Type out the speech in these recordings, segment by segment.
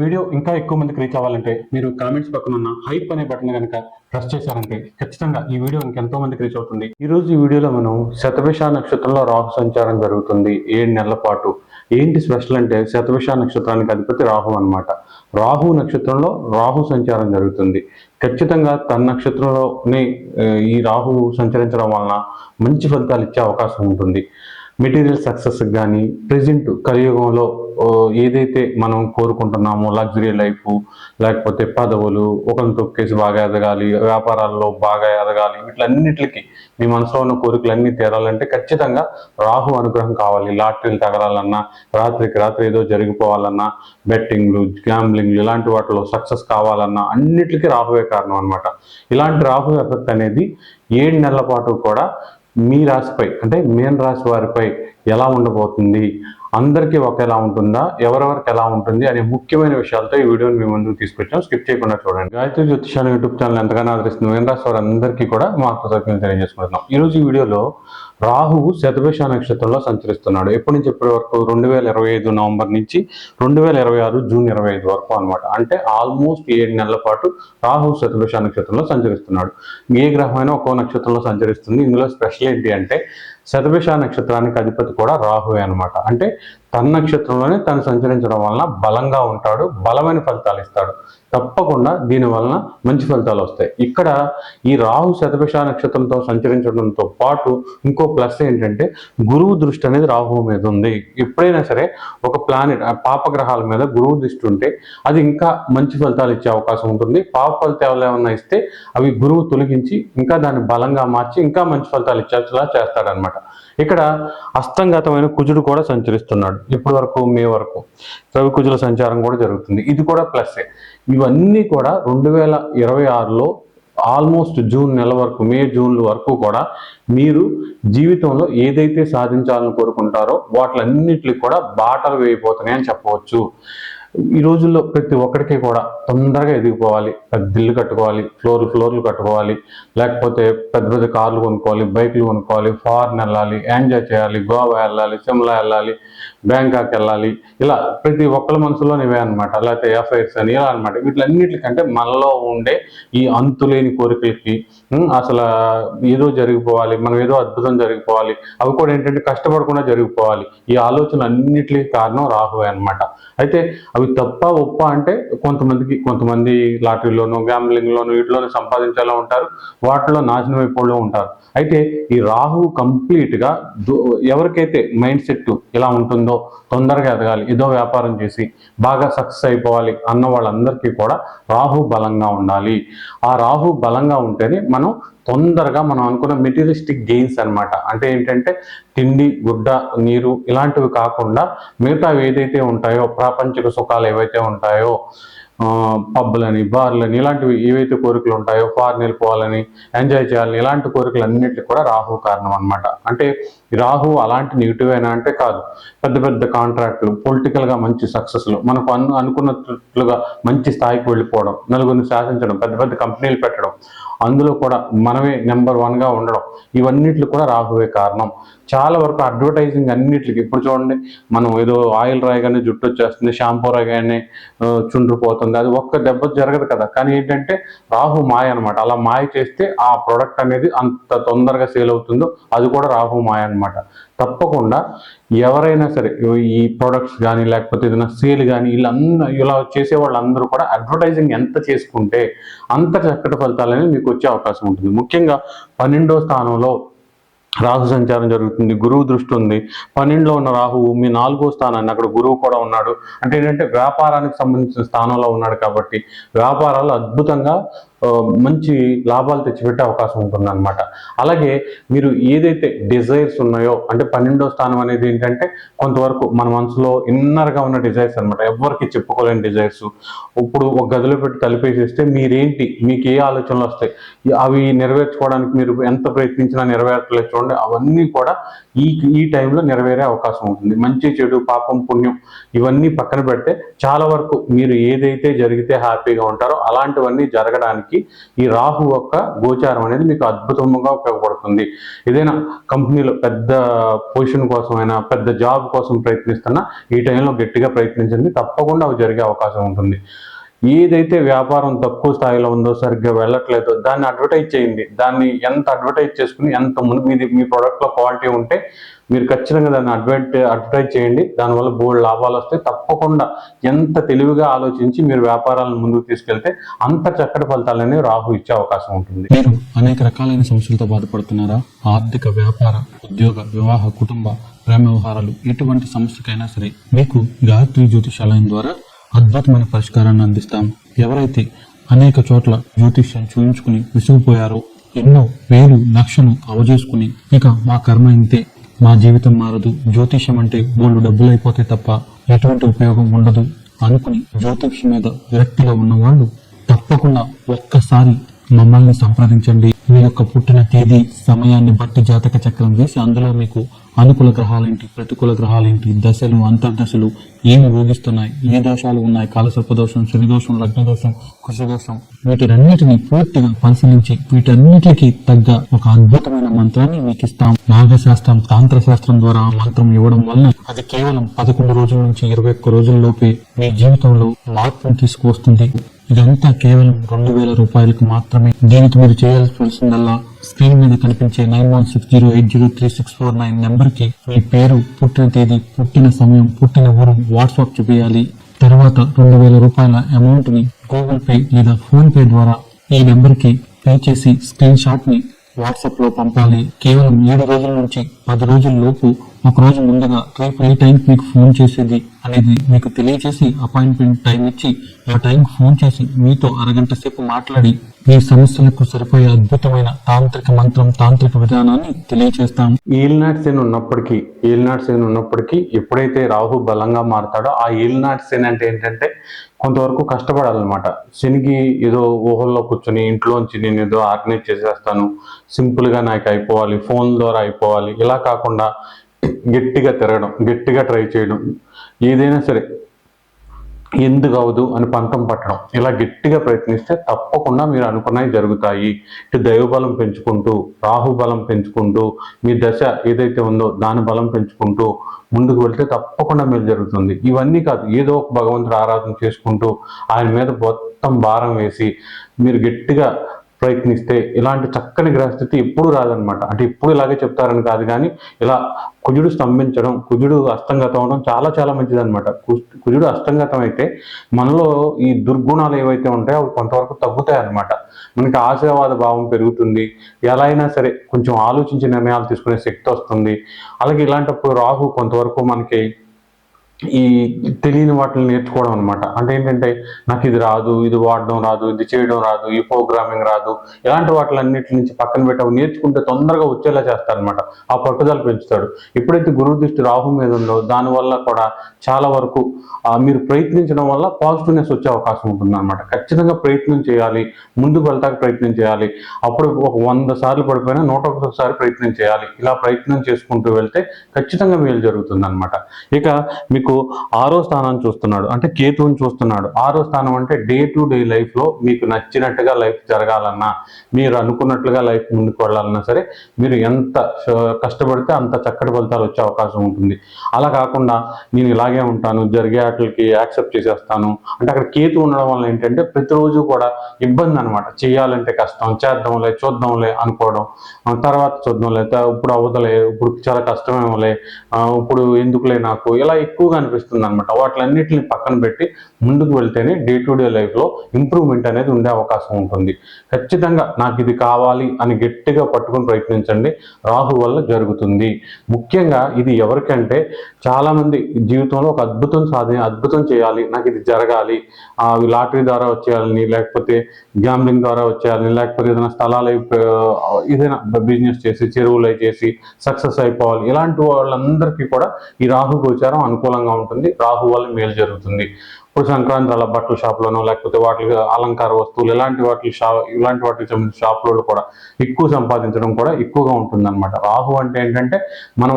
Video ఇంకా ఎక్కువ మందికి రీచ్ అవ్వాలంటే మీరు కామెంట్స్ పక్కన ఉన్న హైప్ అనే బటన్ కనుక ప్రెస్ చేశారంటే ఖచ్చితంగా ఈ వీడియో ఇంకెంతో మందికి రీచ్ అవుతుంది. ఈ రోజు ఈ వీడియోలో మనం శతభిష నక్షత్రంలో రాహు సంచారం జరుగుతుంది ఏడు నెలల పాటు. ఏంటి స్పెషల్ అంటే శతభిష నక్షత్రానికి అధిపతి రాహు అన్నమాట. రాహు నక్షత్రంలో రాహు సంచారం జరుగుతుంది. ఖచ్చితంగా తన నక్షత్రంలోనే ఈ రాహు సంచరించడం వలన మంచి ఫలితాలు ఇచ్చే అవకాశం ఉంటుంది. మెటీరియల్ సక్సెస్ కానీ ప్రజెంట్ కలియుగంలో ఏదైతే మనం కోరుకుంటున్నామో లగ్జరీ లైఫ్ లేకపోతే పదవులు ఒకరిని తొక్కేసి బాగా ఎదగాలి వ్యాపారాల్లో బాగా ఎదగాలి వీటిలన్నిటికి మీ మనసులో ఉన్న కోరికలన్నీ తీరాలంటే ఖచ్చితంగా రాహు అనుగ్రహం కావాలి. లాటరీలు తగలాలన్నా రాత్రికి రాత్రి ఏదో జరిగిపోవాలన్నా బెట్టింగ్లు గ్యాంబ్లింగ్లు ఇలాంటి వాటిలో సక్సెస్ కావాలన్నా అన్నిటికీ రాహువే కారణం అనమాట ఇలాంటి రాహు ఎఫెక్ట్ అనేది ఏడు నెలల పాటు కూడా మీ రాశిపై అంటే మేన్ రాశి వారిపై ఎలా ఉండబోతుంది అందరికీ ఒకేలా ఉంటుందా ఎవరెవరికి ఎలా ఉంటుంది అనే ముఖ్యమైన విషయాలతో ఈ వీడియోని మీ ముందుకు తీసుకొచ్చాం. స్కిప్ చేయకుండా చూడండి. గాయత్రి జ్యోతిషాల యూట్యూబ్ ఛానల్ ఎంతగానో ఆదరిస్తుంది మేన్ రాశి వారందరికీ కూడా మా కృతజ్ఞతలు తెలియజేసుకుంటున్నాం. ఈ రోజు ఈ వీడియోలో రాహువు శతభిష నక్షత్రంలో సంచరిస్తున్నాడు. ఎప్పటి నుంచి ఎప్పటి వరకు? రెండు వేల ఇరవై ఐదు నవంబర్ నుంచి రెండు వేల ఇరవై ఆరు జూన్ ఇరవై ఐదు వరకు అనమాట అంటే ఆల్మోస్ట్ ఏడు నెలల పాటు రాహు శతభిష నక్షత్రంలో సంచరిస్తున్నాడు. ఏ గ్రహమైనా ఒక్కో నక్షత్రంలో సంచరిస్తుంది. ఇందులో స్పెషల్ ఏంటి అంటే శతభిష నక్షత్రానికి అధిపతి కూడా రాహువే అనమాట అంటే తన నక్షత్రంలోనే తను సంచరించడం వలన బలంగా ఉంటాడు బలమైన ఫలితాలు ఇస్తాడు. తప్పకుండా దీని వలన మంచి ఫలితాలు వస్తాయి. ఇక్కడ ఈ రాహు శతభిష నక్షత్రంతో సంచరించడంతో పాటు ఇంకో ప్లస్ ఏంటంటే గురువు దృష్టి అనేది రాహువు మీద ఉంది. ఎప్పుడైనా సరే ఒక ప్లానెట్ పాపగ్రహాల మీద గురువు దృష్టి ఉంటే అది ఇంకా మంచి ఫలితాలు ఇచ్చే అవకాశం ఉంటుంది. పాప ఫలితాలు ఏమైనా ఇస్తే అవి గురువు తొలగించి ఇంకా దాన్ని బలంగా మార్చి ఇంకా మంచి ఫలితాలు ఇచ్చేలా చేస్తాడనమాట ఇక్కడ అస్తంగతమైన కుజుడు కూడా సంచరిస్తున్నాడు. ఇప్పటి వరకు మే వరకు. రవి కుజుల సంచారం కూడా జరుగుతుంది. ఇది కూడా ప్లస్సే. ఇవన్నీ కూడా రెండు వేల ఇరవై ఆరులో ఆల్మోస్ట్ జూన్ నెల వరకు మే జూన్ వరకు కూడా మీరు జీవితంలో ఏదైతే సాధించాలని కోరుకుంటారో వాటిలన్నిటికి కూడా బాటలు వేయిపోతున్నాయి అని చెప్పవచ్చు. ఈ రోజుల్లో ప్రతి ఒక్కరికి కూడా తొందరగా ఎదిగిపోవాలి. పెద్ద ఇల్లు కట్టుకోవాలి ఫ్లోర్ ఫ్లోర్లు కట్టుకోవాలి లేకపోతే పెద్ద పెద్ద కార్లు కొనుక్కోవాలి బైక్లు కొనుక్కోవాలి ఫారెన్ వెళ్ళాలి ఎంజాయ్ చేయాలి గోవా వెళ్ళాలి సిమ్లా వెళ్ళాలి బ్యాంకాక్ వెళ్ళాలి. ఇలా ప్రతి ఒక్కరి మనసులో ఇవే అనమాట లేకపోతే ఎఫ్ఐఆర్స్ అని ఇలా అనమాట వీటిలన్నిటికంటే మనలో ఉండే ఈ అంతులేని కోరికలకి అసలు ఏదో జరిగిపోవాలి మనం ఏదో అద్భుతం జరిగిపోవాలి. అవి కూడా ఏంటంటే కష్టపడకుండా జరిగిపోవాలి. ఈ ఆలోచన అన్నిటికీ కారణం రాహువే అనమాట అయితే అవి తప్ప ఒప్ప అంటే కొంతమందికి కొంతమంది లాటరీలోను గ్యాంబ్లింగ్లోను వీటిలోనూ సంపాదించేలా ఉంటారు వాటిలో నాశనం అయిపోతూ ఉంటారు. అయితే ఈ రాహు కంప్లీట్గా ఎవరికైతే మైండ్ సెట్ ఇలా ఉంటుందో తొందరగా ఎదగాలి ఏదో వ్యాపారం చేసి బాగా సక్సెస్ అయిపోవాలి అన్న వాళ్ళందరికీ కూడా రాహు బలంగా ఉండాలి. ఆ రాహు బలంగా ఉంటేనే మనం తొందరగా మనం అనుకున్న మెటీరియలిస్టిక్ గెయిన్స్ అనమాట అంటే ఏంటంటే తిండి గుడ్డ నీరు ఇలాంటివి కాకుండా మిగతావి ఏదైతే ఉంటాయో ప్రాపంచిక సుఖాలు ఏవైతే ఉంటాయో పబ్బులని బార్లని ఇలాంటివి ఏవైతే కోరికలు ఉంటాయో ఫారెన్ వెళ్ళిపోవాలని ఎంజాయ్ చేయాలని ఇలాంటి కోరికలు అన్నింటికి కూడా రాహు కారణం అన్నమాట. అంటే రాహు అలాంటి నెగిటివ్ అయినా అంటే కాదు. పెద్ద పెద్ద కాంట్రాక్టులు పొలిటికల్గా మంచి సక్సెస్లు మనకు అను అనుకున్నట్లుగా మంచి స్థాయికి వెళ్ళిపోవడం నలుగురిని శాసించడం పెద్ద పెద్ద కంపెనీలు పెట్టడం అందులో కూడా మనమే నెంబర్ వన్గా ఉండడం ఇవన్నిట్లు కూడా రాహువే కారణం. చాలా వరకు అడ్వర్టైజింగ్ అన్నిటికి ఇప్పుడు చూడండి మనం ఏదో ఆయిల్ రాయగానే జుట్టు వచ్చేస్తుంది షాంపూ రాయగానే ఆ, ఉంటుంది అది ఒక్క దెబ్బ జరగదు కదా. కానీ ఏంటంటే రాహు మాయ అనమాట అలా మాయ చేస్తే ఆ ప్రోడక్ట్ అనేది అంత తొందరగా సేల్ అవుతుందో అది కూడా రాహు మాయ అనమాట తప్పకుండా ఎవరైనా సరే ఈ ప్రొడక్ట్స్ కానీ లేకపోతే ఏదైనా సేల్ కానీ వీళ్ళందరూ ఇలా చేసే వాళ్ళందరూ కూడా అడ్వర్టైజింగ్ ఎంత చేసుకుంటే అంత చక్కటి ఫలితాలు మీకు వచ్చే అవకాశం ఉంటుంది. ముఖ్యంగా పన్నెండో స్థానంలో రాహు సంచారం జరుగుతుంది గురువు దృష్టి ఉంది. పన్నెండులో ఉన్న రాహువు మీ నాలుగో స్థానాన్ని అక్కడ గురువు కూడా ఉన్నాడు. అంటే ఏంటంటే వ్యాపారానికి సంబంధించిన స్థానంలో ఉన్నాడు కాబట్టి వ్యాపారాలు అద్భుతంగా మంచి లాభాలు తెచ్చిపెట్టే అవకాశం ఉంటుంది అనమాట అలాగే మీరు ఏదైతే డిజైర్స్ ఉన్నాయో అంటే పన్నెండో స్థానం అనేది ఏంటంటే కొంతవరకు మన మనసులో ఇన్నర్గా ఉన్న డిజైర్స్ అనమాట ఎవరికి చెప్పుకోలేని డిజైర్స్ ఇప్పుడు ఒక గదిలో పెట్టి తలిపేసేస్తే మీరేంటి మీకు ఏ ఆలోచనలు వస్తాయి? అవి నెరవేర్చుకోవడానికి మీరు ఎంత ప్రయత్నించినా నెరవేర్చలేదు చూడండి అవన్నీ కూడా ఈ ఈ టైంలో నెరవేరే అవకాశం ఉంటుంది. మంచి చెడు పాపం పుణ్యం ఇవన్నీ పక్కన పెడితే చాలా వరకు మీరు ఏదైతే జరిగితే హ్యాపీగా ఉంటారో అలాంటివన్నీ జరగడానికి చేయడానికి ఈ రాహు యొక్క గోచారం అనేది మీకు అద్భుతంగా ఉపయోగపడుతుంది. ఏదైనా కంపెనీలో పెద్ద పొజిషన్ కోసమైనా పెద్ద జాబ్ కోసం ప్రయత్నిస్తున్నా ఈ టైంలో గట్టిగా ప్రయత్నించండి. తప్పకుండా అవి జరిగే అవకాశం ఉంటుంది. ఏదైతే వ్యాపారం తక్కువ స్థాయిలో ఉందో సరిగ్గా వెళ్ళట్లేదో దాన్ని అడ్వర్టైజ్ చేయండి. దాన్ని ఎంత అడ్వర్టైజ్ చేసుకుని ఎంత ముందు మీది మీ ప్రోడక్ట్లో క్వాలిటీ ఉంటే మీరు ఖచ్చితంగా దాన్ని అడ్వర్ట్ అడ్వర్టైజ్ చేయండి. దానివల్ల బోల్డ్ లాభాలు వస్తాయి. తప్పకుండా ఎంత తెలివిగా ఆలోచించి మీరు వ్యాపారాలను ముందుకు తీసుకెళ్తే అంత చక్కటి ఫలితాలనేవి రాహు ఇచ్చే అవకాశం ఉంటుంది. మీరు అనేక రకాలైన సమస్యలతో బాధపడుతున్నారా? ఆర్థిక వ్యాపార ఉద్యోగ వివాహ కుటుంబ ప్రేమ వ్యవహారాలు ఎటువంటి సమస్యకైనా సరే మీకు గాయత్రి జ్యోతిషాలయం ద్వారా అద్భుతమైన పరిష్కారాన్ని అందిస్తాం. ఎవరైతే అనేక చోట్ల జ్యోతిష్యం చూయించుకుని విసిగిపోయారో ఎన్నో వేలు లక్షలు అవజేసుకుని ఇక మా కర్మ ఇంతే. మా జీవితం మారదు. జ్యోతిష్యం అంటే బోళ్ళు డబ్బులు అయిపోతే తప్ప ఎటువంటి ఉపయోగం ఉండదు అనుకుని జ్యోతిష్యం మీద విరక్తిలో ఉన్న వాళ్ళు తప్పకుండా ఒక్కసారి మమ్మల్ని సంప్రదించండి. మీ యొక్క పుట్టిన తేదీ సమయాన్ని బట్టి జాతక చక్రం వేసి అందులో మీకు అనుకూల గ్రహాలేంటి? ప్రతికూల గ్రహాలేంటి? దశలు అంతర్దశలు ఏమి భోగిస్తున్నాయి ఏ దోషాలు ఉన్నాయి? కాలసర్ప దోషం శని దోషం లగ్న దోషం వీటినన్నిటిని పూర్తిగా పరిశీలించి వీటన్నిటికీ తగ్గ ఒక అద్భుతమైన మంత్రాన్ని మీకు ఇస్తాం. నాగశాస్త్రం తాంత్ర శాస్త్రం ద్వారా మంత్రం ఇవ్వడం వల్ల అది కేవలం పదకొండు రోజుల నుంచి ఇరవై ఒక్క రోజుల్లోపే మీ జీవితంలో మార్పును తీసుకువస్తుంది. ఇదంతా కేవలం రెండు వేల రూపాయలకు మాత్రమే. దీనికి మీరు చేయాల్సి వచ్చిందల్లా స్క్రీన్ మీద కనిపించే nine one six zero eight zero three six four nine నెంబర్కి మీ పేరు పుట్టిన తేదీ పుట్టిన సమయం పుట్టిన ఊరు వాట్సాప్ చూపించాలి తర్వాత రెండు వేల రూపాయల అమౌంట్ని గూగుల్ పే లేదా ఫోన్ పే ద్వారా ఈ నెంబర్కి పే చేసి స్క్రీన్ షాట్ని వాట్సాప్లో పంపాలి. కేవలం ఏడు రోజుల నుంచి పది రోజుల లోపు ఒక రోజు ముందుగా రేపు ఏ టైంకి మీకు ఫోన్ చేసేది అనేది మీకు తెలియజేసి అపాయింట్మెంట్ టైం ఇచ్చి ఆ టైంకి ఫోన్ చేసి మీతో అరగంట సేపు మాట్లాడి మీ సమస్యలకు సరిపోయే అద్భుతమైన తాంత్రిక మంత్రం తాంత్రిక విధానాన్ని తెలియజేస్తాం ఈల్నాట్ సేన్ ఉన్నప్పటికీ ఈల్నాట్ సేన్ ఉన్నప్పటికీ ఎప్పుడైతే రాహు బలంగా మారతాడో ఆ ఈల్నాట్ సేన్ అంటే ఏంటంటే కొంతవరకు కష్టపడాలన్నమాట. శనికి ఏదో ఊహల్లో కూర్చొని ఇంట్లోంచి నేను ఏదో ఆర్గనైజ్ చేసేస్తాను. సింపుల్గా నాకు అయిపోవాలి ఫోన్ ద్వారా అయిపోవాలి. ఇలా కాకుండా గట్టిగా తిరగడం గట్టిగా ట్రై చేయడం ఏదైనా సరే ఎందుకు అవదు అని పంతం పట్టడం ఇలా గట్టిగా ప్రయత్నిస్తే తప్పకుండా మీరు అనుకున్నవి జరుగుతాయి. ఇటు దైవబలం పెంచుకుంటూ రాహు బలం పెంచుకుంటూ మీ దశ ఏదైతే ఉందో దాని బలం పెంచుకుంటూ ముందుకు వెళ్తే తప్పకుండా మీరు జరుగుతుంది. ఇవన్నీ కాదు ఏదో ఒక భగవంతుడు ఆరాధన చేసుకుంటూ ఆయన మీద మొత్తం భారం వేసి మీరు గట్టిగా ప్రయత్నిస్తే ఇలాంటి చక్కని గ్రహస్థితి ఎప్పుడు రాదనమాట అంటే ఇప్పుడు ఇలాగే చెప్తారని కాదు కానీ ఇలా కుజుడు స్తంభించడం కుజుడు అస్తంగతం అవడం చాలా చాలా మంచిది అనమాట కుజుడు అస్తంగతం అయితే మనలో ఈ దుర్గుణాలు ఏవైతే ఉంటాయో అవి కొంతవరకు తగ్గుతాయి అనమాట మనకి ఆశీర్వాద భావం పెరుగుతుంది. ఎలా అయినా సరే కొంచెం ఆలోచించి నిర్ణయాలు తీసుకునే శక్తి వస్తుంది. అలాగే ఇలాంటప్పుడు రాహు కొంతవరకు మనకి ఈ తెలియని వాటిని నేర్చుకోవడం అనమాట అంటే ఏంటంటే నాకు ఇది రాదు ఇది వాడడం రాదు ఇది చేయడం రాదు ఈ ప్రోగ్రామింగ్ రాదు ఇలాంటి వాటిలన్నిటి నుంచి పక్కన పెట్టి నేర్చుకుంటే తొందరగా వచ్చేలా చేస్తారనమాట ఆ పట్టుదల పెంచుతాడు. ఎప్పుడైతే గురువు దృష్టి రాహు మీద ఉందో దానివల్ల కూడా చాలా వరకు మీరు ప్రయత్నించడం వల్ల పాజిటివ్నెస్ వచ్చే అవకాశం ఉంటుంది అనమాట ఖచ్చితంగా ప్రయత్నం చేయాలి ముందుకు వెళ్తాక ప్రయత్నం చేయాలి. అప్పుడు ఒక వంద సార్లు పడిపోయినా నూట ఒకసారి ప్రయత్నం చేయాలి. ఇలా ప్రయత్నం చేసుకుంటూ వెళ్తే ఖచ్చితంగా మేలు జరుగుతుంది అనమాట ఇక మీకు ఆరో స్థానాన్ని చూస్తున్నాడు. అంటే కేతువుని చూస్తున్నాడు. ఆరో స్థానం అంటే డే టు డే లైఫ్లో మీకు నచ్చినట్టుగా లైఫ్ జరగాలన్నా మీరు అనుకున్నట్లుగా లైఫ్ ముందుకు వెళ్ళాలన్నా సరే మీరు ఎంత కష్టపడితే అంత చక్కటి ఫలితాలు వచ్చే అవకాశం ఉంటుంది. అలా కాకుండా నేను ఇలాగే ఉంటాను జరిగే వాటికి యాక్సెప్ట్ చేసేస్తాను. అంటే అక్కడ కేతు ఉండడం వల్ల ఏంటంటే ప్రతిరోజు కూడా ఇబ్బంది అనమాట చేయాలంటే కష్టం చేద్దాంలే చూద్దాంలే అనుకోవడం. తర్వాత చూద్దాంలే ఇప్పుడు అవ్వదులే ఇప్పుడు చాలా కష్టమేమోలే ఇప్పుడు ఎందుకులే నాకు ఇలా ఎక్కువగా అనిపిస్తుంది అనమాట వాటిలన్నిటిని పక్కన పెట్టి ముందుకు వెళ్తేనే డే టు డే లైఫ్లో ఇంప్రూవ్మెంట్ అనేది ఉండే అవకాశం ఉంటుంది. ఖచ్చితంగా నాకు ఇది కావాలి అని గట్టిగా పట్టుకుని ప్రయత్నించండి. రాహు వల్ల జరుగుతుంది. ముఖ్యంగా ఇది ఎవరికంటే చాలామంది జీవితంలో ఒక అద్భుతం సాధి అద్భుతం చేయాలి నాకు ఇది జరగాలి ఆ, లాటరీ ద్వారా వచ్చేయాలని లేకపోతే గ్యాంబ్లింగ్ ద్వారా వచ్చేయాలని లేకపోతే ఏదైనా స్థలాలు ఏదైనా బిజినెస్ చేసి చెరువులు చేసి సక్సెస్ అయిపోవాలి. ఇలాంటి వాళ్ళందరికీ కూడా ఈ రాహు గోచారం అనుకూలంగా ఉంటుంది. రాహు వల్ల మేలు జరుగుతుంది. ఇప్పుడు సంక్రాంతి అలా బట్టల షాప్లోనో లేకపోతే వాటికి అలంకార వస్తువులు ఇలాంటి వాటి షా ఇలాంటి వాటికి సంబంధించిన షాపులలో కూడా ఎక్కువ సంపాదించడం కూడా ఎక్కువగా ఉంటుందన్నమాట. రాహు అంటే ఏంటంటే మనం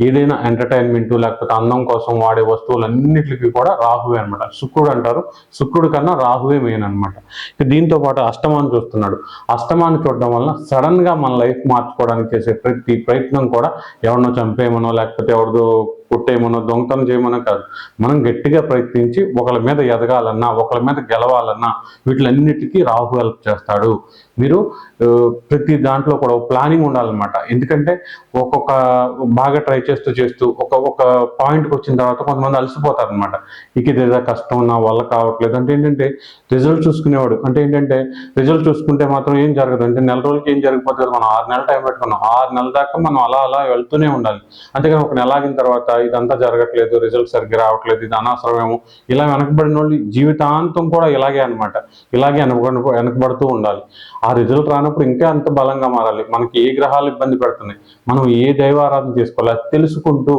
ఏదైనా ఎంటర్టైన్మెంట్ లేకపోతే అందం కోసం వాడే వస్తువులన్నిటికీ కూడా రాహువే అనమాట శుక్రుడు అంటారు. శుక్రుడు కన్నా రాహువే మెయిన్ అనమాట దీంతో పాటు అష్టమాన్ని చూస్తున్నాడు. అష్టమాన్ని చూడడం వల్ల సడన్గా మన లైఫ్ మార్చుకోవడానికి చేసే ప్రతి ప్రయత్నం కూడా ఎవరినో చంపేయమనో లేకపోతే ఎవరిదో కొట్టేయమనో దొంగతనం చేయమనో కాదు. మనం గట్టిగా ప్రయత్నించి ఒకళ్ళ మీద ఎదగాలన్నా ఒకళ్ళ మీద గెలవాలన్నా వీటిలన్నిటికీ రాహు హెల్ప్ చేస్తాడు. మీరు ప్రతి దాంట్లో కూడా ప్లానింగ్ ఉండాలన్నమాట. ఎందుకంటే ఒక్కొక్క బాగా ట్రై చేస్తూ చేస్తూ ఒక ఒక పాయింట్కి వచ్చిన తర్వాత కొంతమంది అలసిపోతారు అనమాట ఇక ఇదేదో కష్టం నా వల్ల కావట్లేదు. అంటే ఏంటంటే రిజల్ట్ చూసుకునేవాడు. అంటే ఏంటంటే రిజల్ట్ చూసుకుంటే మాత్రం ఏం జరగదు. అంటే నెల రోజులకి ఏం జరిగిపోతుంది? మనం ఆరు నెలలు టైం పెట్టుకున్నాం. ఆరు నెలల దాకా మనం అలా అలా వెళ్తూనే ఉండాలి. అంతేగాని ఒక నెల ఆగిన తర్వాత ఇదంతా జరగట్లేదు రిజల్ట్ సరిగ్గా రావట్లేదు ఇది అనవసరమేమో ఇలా వెనకబడిన వాళ్ళు జీవితాంతం కూడా ఇలాగే అనమాట ఇలాగే వెనక వెనకబడుతూ ఉండాలి. ఆ రిజల్ట్ రానప్పుడు ఇంకా అంత బలంగా మారాలి. మనకి ఏ గ్రహాలు ఇబ్బంది పెడుతున్నాయి? మనం ఏ దైవారాధన చేసుకోవాలి? అది తెలుసుకుంటూ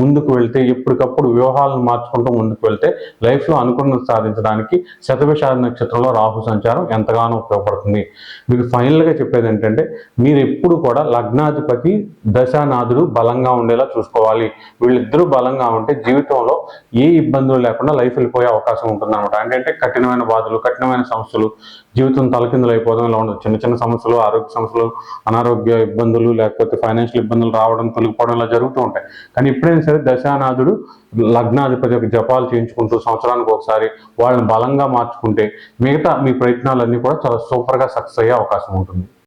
ముందుకు వెళ్తే ఎప్పటికప్పుడు వ్యూహాలను మార్చుకుంటూ ముందుకు వెళ్తే లైఫ్లో అనుకున్న సాధించడానికి శతభిషాద నక్షత్రంలో రాహు సంచారం ఎంతగానో ఉపయోగపడుతుంది. మీకు ఫైనల్గా చెప్పేది ఏంటంటే మీరు ఎప్పుడు కూడా లగ్నాధిపతి దశానాథుడు బలంగా ఉండేలా చూసుకోవాలి. వీళ్ళిద్దరూ బలంగా ఉంటే జీవితంలో ఏ ఇబ్బందులు లేకుండా లైఫ్ వెళ్ళిపోయే అవకాశం ఉంటుంది అనమాట అంటే కఠినమైన బాధలు కఠినమైన సమస్యలు జీవితం తలకిందులు అయిపోవడం ఇలా సమస్యలు చిన్న చిన్న సమస్యలు ఆరోగ్య సమస్యలు అనారోగ్య ఇబ్బందులు లేకపోతే ఫైనాన్షియల్ ఇబ్బందులు రావడం తొలగిపోవడం ఇలా జరుగుతూ ఉంటాయి. కానీ ఎప్పుడైనా సరే దశానాథుడు లగ్నాధిపతి యొక్క జపాలు చేయించుకుంటూ సంవత్సరానికి ఒకసారి వాళ్ళని బలంగా మార్చుకుంటే మిగతా మీ ప్రయత్నాలన్నీ కూడా చాలా సూపర్గా సక్సెస్ అయ్యే అవకాశం ఉంటుంది.